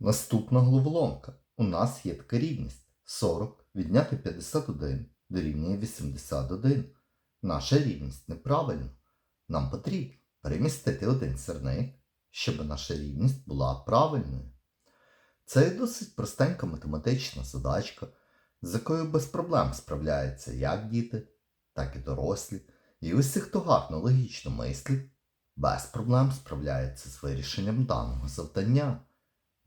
Наступна головоломка. У нас є така рівність 40 відняти 51 дорівнює 81. Наша рівність неправильна. Нам потрібно перемістити один сірник, щоб наша рівність була правильною. Це досить простенька математична задачка, з якою без проблем справляються як діти, так і дорослі. І усі, хто гарно логічно мислить, без проблем справляється з вирішенням даного завдання.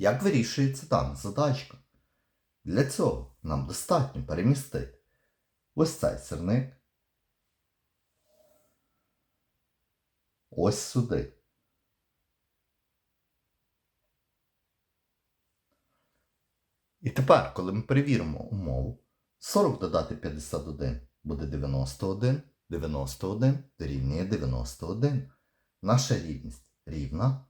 Як вирішується дана задачка? Для цього нам достатньо перемістити ось цей сирник ось сюди. І тепер, коли ми перевіримо умову, 40 додати 51 буде 91, 91 дорівнює 91. Наша рівність рівна,